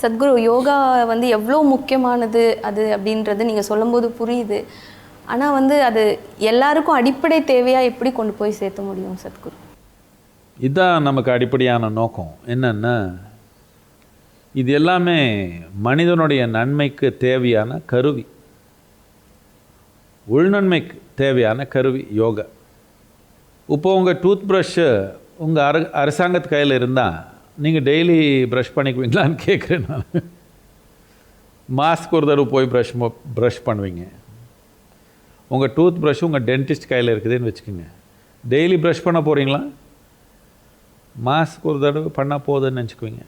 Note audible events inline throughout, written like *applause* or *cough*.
சத்குரு யோகா வந்து எவ்வளோ முக்கியமானது அது அப்படின்றது நீங்கள் சொல்லும்போது புரியுது. ஆனால் வந்து அது எல்லாருக்கும் அடிப்படை தேவையாக எப்படி கொண்டு போய் சேர்த்த முடியும் சத்குரு? இதுதான் நமக்கு அடிப்படையான நோக்கம். என்னென்னா இது எல்லாமே மனிதனுடைய நன்மைக்கு தேவையான கருவி. உள்நன்மைக்கு தேவையான கருவி யோகா. இப்போ உங்கள் டூத் ப்ரஷ்ஷு உங்கள் அர அரசாங்கத்து கையில் இருந்தால் நீங்கள் டெய்லி ப்ரஷ் பண்ணிக்குவீங்களான்னு *laughs* கேட்குறேன் நான். மாஸ்க் ஒரு தடவை போய் ப்ரஷ் ப்ரஷ் பண்ணுவீங்க. உங்கள் டூத் ப்ரஷ் உங்கள் டென்டிஸ்ட் கையில் இருக்குதுன்னு வச்சுக்கோங்க. டெய்லி ப்ரஷ் பண்ண போகிறீங்களா மாஸ்க் ஒரு தடவை பண்ணால் போதுன்னு நினச்சிக்குவீங்க.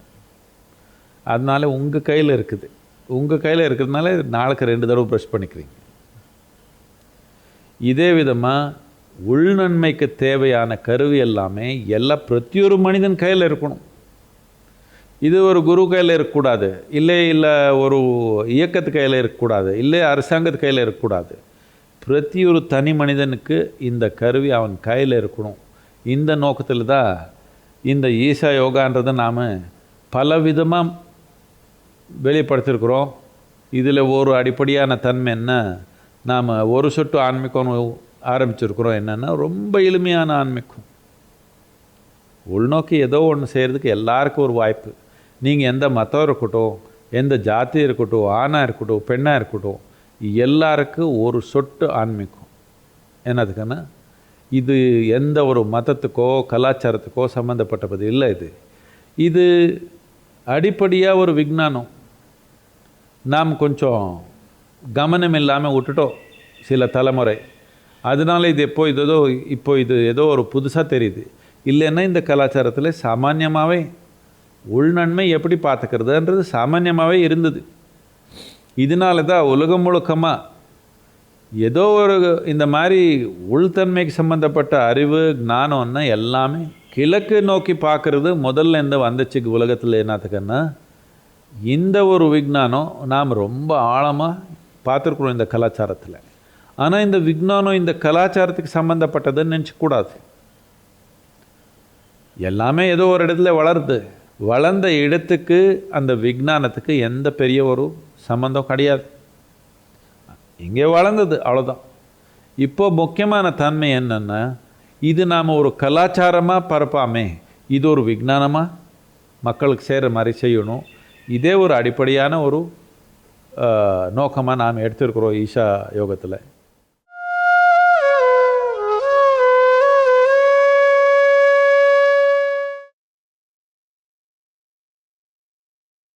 அதனால உங்கள் கையில் இருக்குது. உங்கள் கையில் இருக்கிறதுனால நாளுக்கு ரெண்டு தடவை ப்ரஷ் பண்ணிக்கிறீங்க. இதே விதமாக உள்நன்மைக்கு தேவையான கருவி எல்லாமே எல்லா பிரத்தியொரு மனிதன் கையில் இருக்கணும். இது ஒரு குரு கையில் இருக்கக்கூடாது. இல்லை இல்லை ஒரு இயக்கத்து கையில் இருக்கக்கூடாது. இல்லை அரசாங்கத்து கையில் இருக்கக்கூடாது. பிரதி ஒரு தனி மனிதனுக்கு இந்த கருவி அவன் கையில் இருக்கணும். இந்த நோக்கத்தில் தான் இந்த ஈசா யோகான்றதை நாம் பலவிதமாக வெளிப்படுத்திருக்கிறோம். இதில் ஒரு அடிப்படையான தன்மை என்ன? நாம் ஒரு சொட்டு ஆன்மீகம் ஆரம்பிச்சிருக்கிறோம். என்னென்னா ரொம்ப எளிமையான ஆன்மீகம். உள்நோக்கி ஏதோ ஒன்று செய்கிறதுக்கு எல்லாருக்கும் ஒரு வாய்ப்பு. நீங்கள் எந்த மதம் இருக்கட்டும் எந்த ஜாதி இருக்கட்டும் ஆணாக இருக்கட்டும் பெண்ணாக இருக்கட்டும் எல்லாருக்கும் ஒரு சொட்டு ஆன்மீகம். என்னதுக்குன்னா இது எந்த ஒரு மதத்துக்கோ கலாச்சாரத்துக்கோ சம்மந்தப்பட்டது இல்லை இது. இது அடிப்படையாக ஒரு விஞ்ஞானம். நாம் கொஞ்சம் கவனம் இல்லாமல் விட்டுட்டோம் சில தலைமுறை. அதனால இது எப்போ இது ஏதோ இப்போ இது ஏதோ ஒரு புதுசாக தெரியுது. இல்லைன்னா இந்த கலாச்சாரத்தில் சாமான்யமாகவே உள்நன்மை எப்படி பார்த்துக்கிறதுன்றது சாமான்யமாகவே இருந்தது. இதனால தான் உலகம் முழுக்கமாக ஏதோ ஒரு இந்த மாதிரி உள்தன்மைக்கு சம்மந்தப்பட்ட அறிவு ஞானம்னா எல்லாமே கிழக்கு நோக்கி பார்க்குறது முதல்ல இருந்து வந்துச்சு உலகத்தில் என்னத்துக்குன்னா இந்த ஒரு விஜானம் நாம் ரொம்ப ஆழமாக பார்த்துருக்குறோம் இந்த கலாச்சாரத்தில். ஆனால் இந்த விஜானம் இந்த கலாச்சாரத்துக்கு சம்மந்தப்பட்டதுன்னு நினச்சக்கூடாது எல்லாமே ஏதோ ஒரு இடத்துல வளருது. வளர்ந்த இடத்துக்கு அந்த விஞ்ஞானத்துக்கு எந்த பெரிய ஒரு சம்மந்தம் கிடையாது. இங்கே வளர்ந்தது அவ்வளோதான் இப்போ முக்கியமான தன்மை என்னென்னா இது நாம் ஒரு கலாச்சாரமாக பரப்பாமே இது ஒரு விஞ்ஞானமாக மக்களுக்கு சேர மாதிரி செய்யணும். இதே ஒரு அடிப்படையான ஒரு நோக்கமாக நாம் எடுத்திருக்கிறோம் ஈஷா யோகத்தில்.